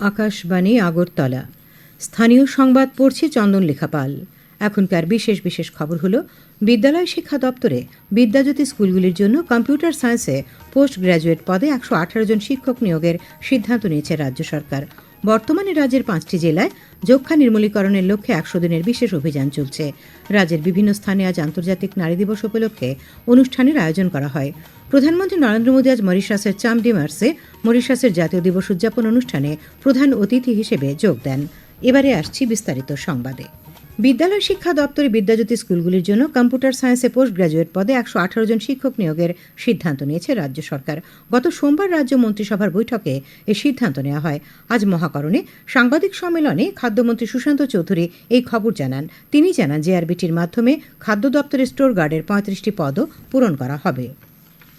আকাশবাণী আগরতলা। স্থানীয় সংবাদ পড়ছে চন্দন লেখাপাল। এখনকার বিশেষ বিশেষ খবর হলো, বিদ্যালয় শিক্ষা দপ্তরে বিদ্যাজ্যোতি স্কুলগুলির জন্য কম্পিউটার সায়েন্সে পোস্ট গ্র্যাজুয়েট পদে একশো আঠারো জন শিক্ষক নিয়োগের সিদ্ধান্ত নিয়েছে রাজ্য সরকার। বর্তমানে রাজ্যের পাঁচটি জেলায় যক্ষা নির্মূলীকরণের লক্ষ্যে একশো দিনের বিশেষ অভিযান চলছে। রাজ্যের বিভিন্ন স্থানে আজ আন্তর্জাতিক নারী দিবস উপলক্ষে অনুষ্ঠানের আয়োজন করা হয়। প্রধানমন্ত্রী নরেন্দ্র মোদী আজ মরিশাসের চামডিমার্সে মরিশাসের জাতীয় দিবস উদযাপন অনুষ্ঠানে প্রধান অতিথি হিসেবে যোগ দেন। এবারে আসছি বিস্তারিত সংবাদে। বিদ্যালয় শিক্ষা দপ্তরে বিদ্যাজ্যোতি স্কুলগুলির জন্য কম্পিউটার সায়েন্সে পোস্ট গ্রাজুয়েট পদে একশো আঠারো জন শিক্ষক নিয়োগের সিদ্ধান্ত নিয়েছে রাজ্য সরকার। গত সোমবার রাজ্য মন্ত্রিসভার বৈঠকে এই সিদ্ধান্ত নেওয়া হয়। আজ মহাকরণে সাংবাদিক সম্মেলনে খাদ্যমন্ত্রী সুশান্ত চৌধুরী এই খবর জানান। তিনি জানান জেআরবিটির মাধ্যমে খাদ্য দপ্তরের স্টোর গার্ডের পঁয়ত্রিশটি পদও পূরণ করা হবে।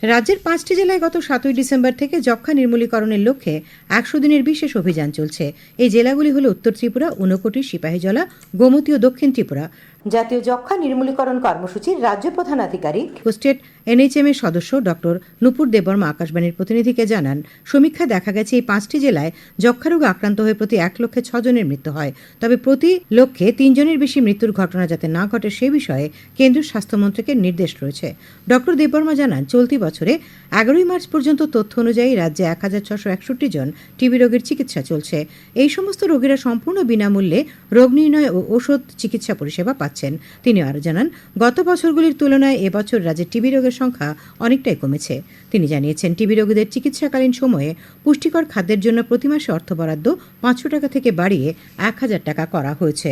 রাজ্যের পাঁচটি জেলায় গত সাতই ডিসেম্বর থেকে যক্ষা নির্মূলীকরণের লক্ষ্যে একশো দিনের বিশেষ অভিযান চলছে। এই জেলাগুলি হল উত্তর ত্রিপুরা, ঊনকোটি, সিপাহীজলা, গোমতী ও দক্ষিণ ত্রিপুরা। জাতীয় যক্ষা নির্মূলীকরণ কর্মসূচির রাজ্য প্রধান আধিকারিক। স্টেট এনএইচএম এর সদস্য ডক্টর নুপুর দেববর্মা আকাশবাণীর প্রতিনিধিকে জানান, সমীক্ষায় দেখা গেছে এই পাঁচটি জেলায় যক্ষা রোগে আক্রান্ত হয়ে প্রতি এক লক্ষে ছজনের মৃত্যু হয়। তবে প্রতি লক্ষে তিনজনের বেশি মৃত্যুর ঘটনা যাতে না ঘটে সে বিষয়ে কেন্দ্রীয় স্বাস্থ্যমন্ত্রকের নির্দেশ রয়েছে। ডক্টর দেববর্মা জানান, চলতি বছরে এগারোই মার্চ পর্যন্ত তথ্য অনুযায়ী রাজ্যে এক হাজার ছশো একষট্টি জন টিবি রোগের চিকিৎসা চলছে। এই সমস্ত রোগীরা সম্পূর্ণ বিনামূল্যে রোগ নির্ণয় ও ওষুধ চিকিৎসা পরিষেবা পাচ্ছেন। তিনি আরও জানান, গত বছরগুলির তুলনায় এবছর রাজ্যে টিবি রোগের সংখ্যা অনেকটাই কমেছে। তিনি জানিয়েছেন, টিবি রোগীদের চিকিৎসাকালীন সময়ে পুষ্টিকর খাদ্যের জন্য প্রতি মাসে অর্থ বরাদ্দ পাঁচশো টাকা থেকে বাড়িয়ে এক হাজার টাকা করা হয়েছে।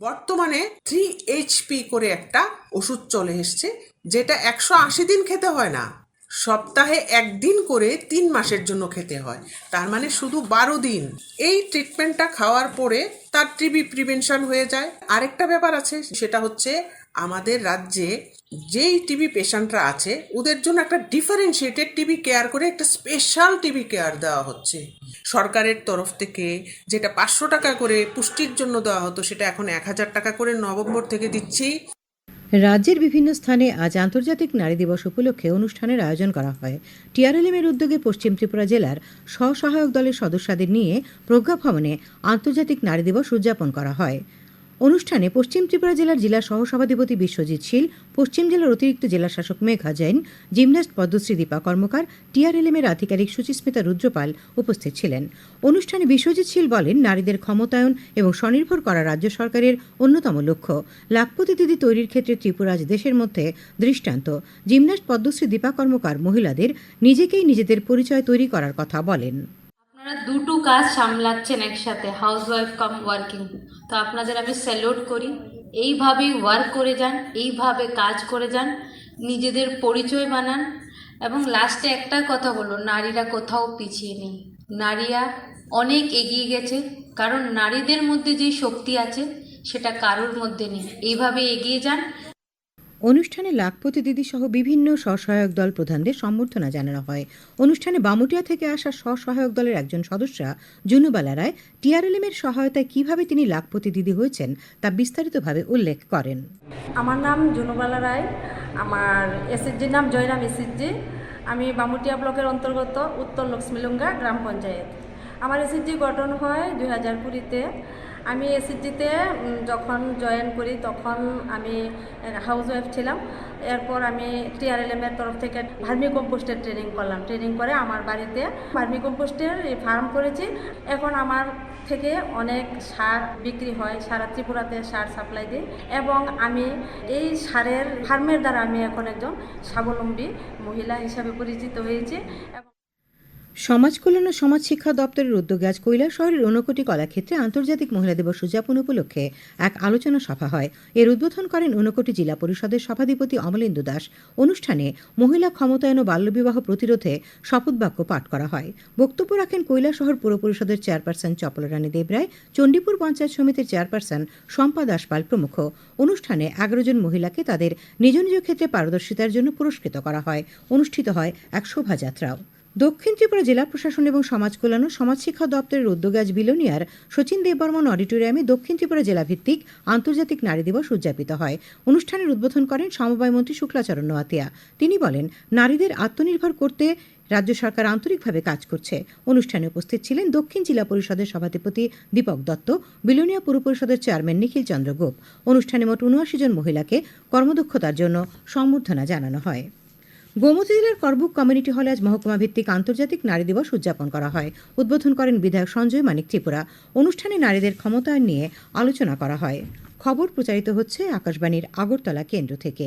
বর্তমানে থ্রি এইচপি করে একটা ওষুধ চলে এসছে, যেটা একশো আশি দিন খেতে হয় না। সপ্তাহে একদিন করে তিন মাসের জন্য খেতে হয়। তার মানে শুধু বারো দিন। এই ট্রিটমেন্টটা খাওয়ার পরে তার টিবি প্রিভেনশন হয়ে যায়। আরেকটা ব্যাপার আছে, সেটা হচ্ছে আমাদের রাজ্যে যেই টিবি পেশেন্টরা আছে, ওদের জন্য একটা ডিফারেন্সিয়েটেড টিবি কেয়ার করে একটা স্পেশাল টিবি কেয়ার দেওয়া হচ্ছে। সরকারের তরফ থেকে যেটা পাঁচশো টাকা করে পুষ্টির জন্য দেওয়া হতো, সেটা এখন এক হাজার টাকা করে নভেম্বর থেকে দিচ্ছি। রাজ্যের বিভিন্ন স্থানে আজ আন্তর্জাতিক নারী দিবস উপলক্ষে অনুষ্ঠানের আয়োজন করা হয়। টিআরএলএমের উদ্যোগে পশ্চিম ত্রিপুরা জেলার স্বসহায়ক দলের সদস্যদের নিয়ে প্রজ্ঞা ভবনে আন্তর্জাতিক নারী দিবস উদযাপন করা হয়। অনুষ্ঠানে পশ্চিম ত্রিপুরা জেলার জেলা সহসভাধিপতি বিশ্বজিৎ শীল, পশ্চিম জেলার অতিরিক্ত জেলা শাসক মেঘা জৈন, জিমন্যাস্ট পদ্মশ্রী দীপা কর্মকার, টিআরএলএম এর আধিকারিক সুচিস্মিতা রুদ্রপাল উপস্থিত ছিলেন। অনুষ্ঠানে বিশ্বজিৎ শীল বলেন, নারীদের ক্ষমতায়ন এবং স্বনির্ভর করা রাজ্য সরকারের অন্যতম লক্ষ্য। লাখপতি দিদি তৈরির ক্ষেত্রে ত্রিপুরা দেশের মধ্যে দৃষ্টান্ত। জিমন্যাস্ট পদ্মশ্রী দীপা কর্মকার মহিলাদের নিজেকেই নিজেদের পরিচয় তৈরি করার কথা বলেন। আপনারা দুটো কাজ সামলাচ্ছেন একসাথে হাউস ওয়াইফ কাম ওয়ার্কিং তো আপনাদের আমি স্যালুট করি। এইভাবেই ওয়ার্ক করে যান, এইভাবে কাজ করে যান, নিজেদের পরিচয় বানান। এবং লাস্টে একটা কথা বলো নারীরা কোথাও পিছিয়ে নেই। নারীরা অনেক এগিয়ে গেছে, কারণ নারীদের মধ্যে যে শক্তি আছে, সেটা কারোর মধ্যে নেই। এইভাবে এগিয়ে যান অনুষ্ঠানে লাখপতি দিদি সহ বিভিন্ন স্বসহায়ক দল প্রধানদের সম্বর্ধনা জানানো হয়। অনুষ্ঠানে বামুটিয়া থেকে আসা স্বসহায়ক দলের একজন সদস্যা জুনুবালা রায় টিআরএলএম এর সহায়তায় কীভাবে তিনি লাখপতি দিদি হয়েছেন তা বিস্তারিতভাবে উল্লেখ করেন। আমার নাম জুনুবালা রায়, আমার এসএসজির নাম জয়রাম এসএসজি আমি বামুটিয়া ব্লকের অন্তর্গত উত্তর লক্ষ্মীলুঙ্গা গ্রাম পঞ্চায়েত। আমার এসএসজি গঠন হয় দুই হাজার কুড়িতে। আমি এসএসজিতে যখন জয়েন করি তখন আমি হাউস ওয়াইফ ছিলাম। এরপর আমি টিআরএলএমের তরফ থেকে ভার্মি কম্পোস্টের ট্রেনিং করলাম। ট্রেনিং করে আমার বাড়িতে ভার্মি কম্পোস্টের ফার্ম করেছি। এখন আমার থেকে অনেক সার বিক্রি হয়, সারা ত্রিপুরাতে সার সাপ্লাই দিই। এবং আমি এই সারের ফার্মের দ্বারা আমি এখন একজন স্বাবলম্বী মহিলা হিসাবে পরিচিত হয়েছি। সমাজ কল্যাণ ও সমাজ শিক্ষা দপ্তরের উদ্যোগে আজ কৈলাস শহরের ঊনকোটি কলাক্ষেত্রে আন্তর্জাতিক মহিলা দিবস উদযাপন উপলক্ষে এক আলোচনা সভা হয়। এর উদ্বোধন করেন ঊনকোটি জেলা পরিষদের সভাধিপতি অমলেন্দু দাস। অনুষ্ঠানে মহিলা ক্ষমতায়ন ও বাল্যবিবাহ প্রতিরোধে শপথ বাক্য পাঠ করা হয়। বক্তব্য রাখেন কৈলাসহর পৌর পরিষদের চেয়ারপারসন চপলরানী দেবরায়, চণ্ডীপুর পঞ্চায়েত সমিতির চেয়ারপারসন শম্পা দাসপাল প্রমুখ। অনুষ্ঠানে এগারো জন মহিলাকে তাদের নিজ নিজ ক্ষেত্রে পারদর্শিতার জন্য পুরস্কৃত করা হয়। অনুষ্ঠিত হয় এক শোভাযাত্রাও। দক্ষিণ ত্রিপুরা জেলা প্রশাসন এবং সমাজ কল্যাণ ও সমাজ শিক্ষা দপ্তরের উদ্যোগে আজ বিলোনিয়ার সচিন দেববর্মন অডিটোরিয়ামে দক্ষিণ ত্রিপুরা জেলাভিত্তিক আন্তর্জাতিক নারী দিবস উদযাপিত হয়। অনুষ্ঠানের উদ্বোধন করেন সমবায় মন্ত্রী শুক্লাচরণ নোয়াতিয়া। তিনি বলেন, নারীদের আত্মনির্ভর করতে রাজ্য সরকার আন্তরিকভাবে কাজ করছে। অনুষ্ঠানে উপস্থিত ছিলেন দক্ষিণ জেলা পরিষদের সভাধিপতি দীপক দত্ত, বিলোনিয়া পুর পরিষদের চেয়ারম্যান নিখিল চন্দ্র গোপ অনুষ্ঠানে মোট উনআশি জন মহিলাকে কর্মদক্ষতার জন্য সম্বর্ধনা জানানো হয়। গোমতী জেলার করবুক কমিউনিটি হলে আজ মহকুমা ভিত্তিক আন্তর্জাতিক নারী দিবস উদযাপন করা হয়। উদ্বোধন করেন বিধায়ক সঞ্জয় মানিক ত্রিপুরা। অনুষ্ঠানে নারীদের ক্ষমতায়ন নিয়ে আলোচনা করা হয়। খবর প্রচারিত হচ্ছে আকাশবাণীর আগরতলা কেন্দ্র থেকে।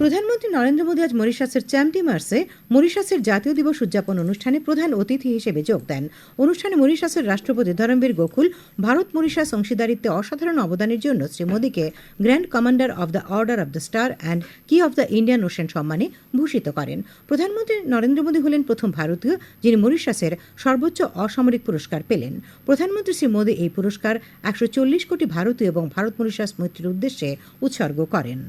প্রধানমন্ত্রী নরেন্দ্র মোদী আজ মরিশাসের চ্যাম্পটি মার্সে মরিশাসের জাতীয় দিবস উদযাপন অনুষ্ঠানে প্রধান অতিথি হিসেবে যোগ দেন। অনুষ্ঠানে মরিশাসের রাষ্ট্রপতি ধরমবীর গোকুল, ভারত মরিশাস অংশীদারিত্বে অসাধারণ অবদানের জন্য শ্রী মোদীকে grand commander of the order of the star and key of the Indian Ocean সম্মানে ভূষিত করেন। প্রধানমন্ত্রী নরেন্দ্র মোদী হলেন প্রথম ভারতীয়, যিনি মরিশাসের সর্বোচ্চ অসামরিক পুরস্কার পেলেন। প্রধানমন্ত্রী শ্রী মোদী এই পুরস্কার একশো চল্লিশ কোটি ভারতীয় এবং ভারত মরিশাস মৈত্রীর উদ্দেশ্যে উৎসর্গ করেন।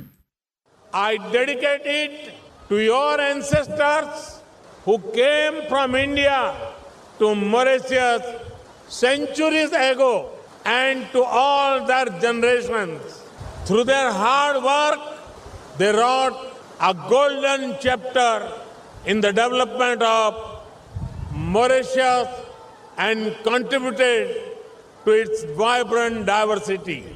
I dedicate it to your ancestors who came from India to Mauritius centuries ago and to all their generations. Through their hard work, they wrote a golden chapter in the development of Mauritius and contributed to its vibrant diversity.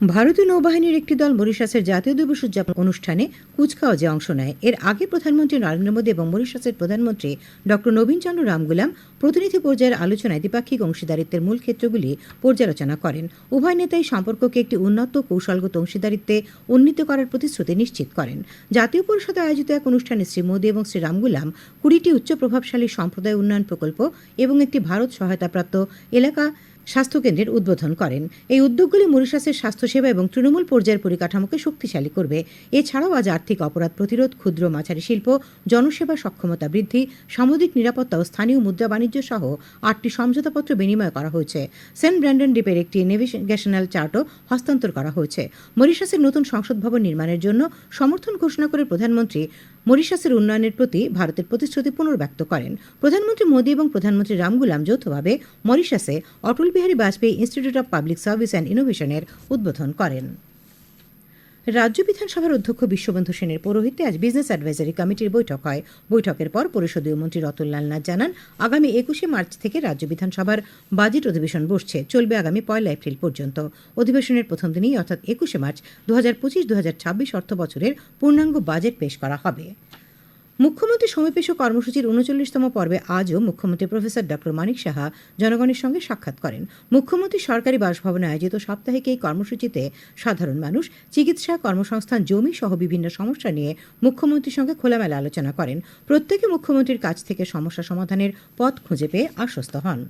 ভারতীয় নৌবাহিনীর একটি দল মরিশাসের জাতীয় দিবস উদযাপন অনুষ্ঠানে কুচকাওয়াজে অংশ নেয়। এর আগে প্রধানমন্ত্রী নরেন্দ্র মোদী এবং মরিশাসের প্রধানমন্ত্রী ডক্টর নবীন চন্দ্র রামগুলাম প্রতিনিধি পর্যায়ের আলোচনায় দ্বিপাক্ষিক অংশীদারিত্বের মূল ক্ষেত্রগুলি পর্যালোচনা করেন। উভয় নেতাই সম্পর্ককে একটি উন্নত, কৌশলগত অংশীদারিত্বে উন্নীত করার প্রতিশ্রুতি নিশ্চিত করেন। জাতীয় পরিষদে আয়োজিত এক অনুষ্ঠানে শ্রী মোদী এবং শ্রী রামগুলাম কুড়িটি উচ্চ প্রভাবশালী সম্প্রদায় উন্নয়ন প্রকল্প এবং একটি ভারত সহায়তাপ্রাপ্ত এলাকা স্বাস্থ্যকেন্দ্রের উদ্বোধন করেন। এই উদ্যোগগুলি মরিশাসের স্বাস্থ্যসেবা এবং তৃণমূল পর্যায়ের পরিকাঠামোকে শক্তিশালী করবে। এছাড়াও আজ আর্থিক অপরাধ প্রতিরোধ, ক্ষুদ্র মাঝারি শিল্প, জনসেবা সক্ষমতা বৃদ্ধি, সামুদ্রিক নিরাপত্তা ও স্থানীয় মুদ্রা বাণিজ্য সহ আটটি সমঝোতাপত্র বিনিময় করা হয়েছে। সেন্ট ব্র্যান্ডন দ্বীপের একটি নেভিগেশনাল চার্টও হস্তান্তর করা হয়েছে। মরিশাসের নতুন সংসদ ভবন নির্মাণের জন্য সমর্থন ঘোষণা করে প্রধানমন্ত্রী মরিশাসের উন্নয়নের প্রতি ভারতের প্রতিশ্রুতি পুনর্ব্যক্ত করেন। প্রধানমন্ত্রী মোদী এবং প্রধানমন্ত্রী রামগুলাম যৌথভাবে মরিশাসে Atal Bihari Vajpayee institute of public service and ইনোভেশনের উদ্বোধন করেন। রাজ্য বিধানসভার অধ্যক্ষ বিশ্ববন্ধু সেনের পৌরোহিত্যে আজ বিজনেস অ্যাডভাইজারি কমিটির বৈঠক হয়। বৈঠকের পর পরিষদীয় মন্ত্রী রতনলাল নাথ জানান, আগামী একুশে মার্চ থেকে রাজ্য বিধানসভার বাজেট অধিবেশন বসছে, চলবে আগামী পয়লা এপ্রিল পর্যন্ত। অধিবেশনের প্রথম দিনেই অর্থাৎ একুশে মার্চ দু হাজার পঁচিশ ছাব্বিশ অর্থ বছরের পূর্ণাঙ্গ বাজেট পেশ করা হবে। মুখ্যমন্ত্রী সমীপেশ কর্মসূচির উনচল্লিশতম পর্বে আজও মুখ্যমন্ত্রী প্রফেসর ডক্টর মানিক সাহা জনগণের সঙ্গে সাক্ষাৎ করেন। মুখ্যমন্ত্রী সরকারি বাসভবনে আয়োজিত সাপ্তাহিক এই কর্মসূচিতে সাধারণ মানুষ, চিকিৎসা কর্মসংস্থান, জমি সহ বিভিন্ন সমস্যা নিয়ে মুখ্যমন্ত্রীর সঙ্গে খোলামেলা আলোচনা করেন। প্রত্যেকে মুখ্যমন্ত্রীর কাছ থেকে সমস্যা সমাধানের পথ খুঁজে পেয়ে আশ্বস্ত হন।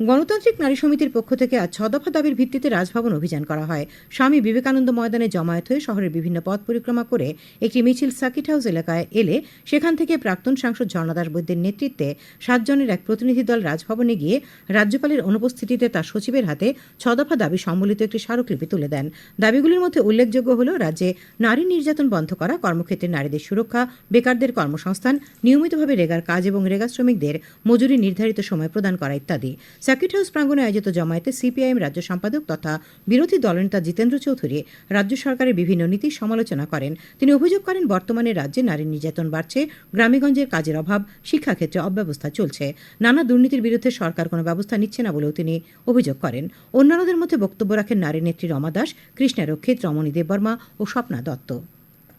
গণতান্ত্রিক নারী সমিতির পক্ষ থেকে আজ ছ দফা দাবির ভিত্তিতে রাজভবন অভিযান করা হয়। স্বামী বিবেকানন্দ ময়দানে জমায়েত হয়ে শহরের বিভিন্ন পথ পরিক্রমা করে একটি মিছিল সার্কিট হাউস এলাকায় এলে সেখান থেকে প্রাক্তন সাংসদ ঝর্ণাদাস বৈদ্যের নেতৃত্বে সাতজনের এক প্রতিনিধি দল রাজভবনে গিয়ে রাজ্যপালের অনুপস্থিতিতে তার সচিবের হাতে ছ দফা দাবি সম্বলিত একটি স্মারকলিপি তুলে দেন। দাবিগুলির মধ্যে উল্লেখযোগ্য হল, রাজ্যে নারী নির্যাতন বন্ধ করা, কর্মক্ষেত্রে নারীদের সুরক্ষা, বেকারদের কর্মসংস্থান, নিয়মিতভাবে রেগার কাজ এবং রেগা শ্রমিকদের মজুরি নির্ধারিত সময় প্রদান করা ইত্যাদি। সার্কিট হাউস প্রাঙ্গণে আয়োজিত জমায়েতে সিপিআইএম রাজ্য সম্পাদক তথা বিরোধী দলনেতা জিতেন্দ্র চৌধুরী, রাজ্য সরকারের বিভিন্ন নীতির সমালোচনা করেন। তিনি অভিযোগ করেন, বর্তমানে রাজ্যে নারী নির্যাতন বাড়ছে, গ্রামেগঞ্জের কাজের অভাব, শিক্ষাক্ষেত্রে অব্যবস্থা চলছে। নানা দুর্নীতির বিরুদ্ধে সরকার কোনো ব্যবস্থা নিচ্ছে না বলেও তিনি অভিযোগ করেন। অন্যান্যদের মধ্যে বক্তব্য রাখেন নারী নেত্রী রমা দাস, কৃষ্ণা রক্ষিত, রমণী দেববর্মা ও স্বপ্না দত্ত।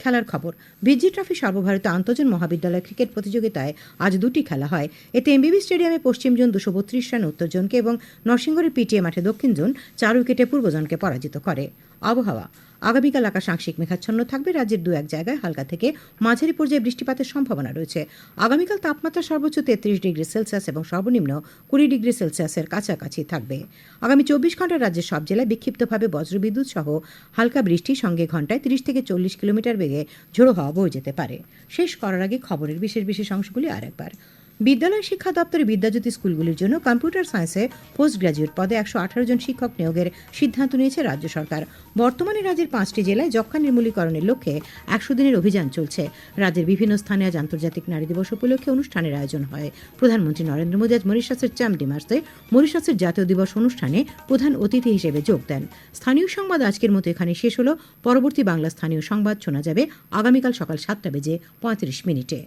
খেলার খবর। বিজি ট্রফি সর্বভারতীয় আন্তজন মহাবিদ্যালয় ক্রিকেট প্রতিযোগিতায় আজ দুটি খেলা হয়। এতে এমবিবি স্টেডিয়ামে পশ্চিম জোন দুশো বত্রিশ রান উত্তর জোনকে এবং নরসিংগড়ের পিটিএ মাঠে দক্ষিণ জোন চার উইকেটে পূর্ব জোনকে পরাজিত করে। আবহাওয়া। আগামীকাল আকাশ আংশিক মেঘাচ্ছন্ন থাকবে, রাজ্যের দু এক জায়গায় হালকা থেকে মাঝারি পর্যায়ে বৃষ্টিপাতের সম্ভাবনা রয়েছে। আগামীকাল তাপমাত্রা সর্বোচ্চ তেত্রিশ ডিগ্রি সেলসিয়াস এবং সর্বনিম্ন কুড়ি ডিগ্রি সেলসিয়াসের কাছাকাছি থাকবে। আগামী চব্বিশ ঘণ্টা রাজ্যের সব জেলায় বিক্ষিপ্তভাবে বজ্রবিদ্যুৎ সহ হালকা বৃষ্টির সঙ্গে ঘন্টায় তিরিশ থেকে চল্লিশ কিলোমিটার বেগে ঝোড়ো হাওয়া বয়ে যেতে পারে। শেষ করার আগে খবরের বিশেষ বিশেষ অংশগুলি আরেকবার। বিদ্যালয় শিক্ষা দপ্তরে বিদ্যাজ্যোতি স্কুলগুলির জন্য কম্পিউটার সায়েন্সে পোস্ট গ্রাজুয়েট পদে একশো আঠারো জন শিক্ষক নিয়োগের সিদ্ধান্ত নিয়েছে রাজ্য সরকার। বর্তমানে রাজ্যের পাঁচটি জেলায় যক্ষ্মা নির্মূলীকরণের লক্ষ্যে একশো দিনের অভিযান চলছে। রাজ্যের বিভিন্ন স্থানে আজ আন্তর্জাতিক নারী দিবস উপলক্ষে অনুষ্ঠানের আয়োজন হয়। প্রধানমন্ত্রী নরেন্দ্র মোদী আজ মরিশাসের চামডি মার্সে মরিশাসের জাতীয় দিবস অনুষ্ঠানে প্রধান অতিথি হিসেবে যোগ দেন। স্থানীয় সংবাদ আজকের মতো এখানে শেষ হলো। পরবর্তী বাংলা স্থানীয় সংবাদ শোনা যাবে আগামীকাল সকাল সাতটা বেজে পঁয়ত্রিশ মিনিটে।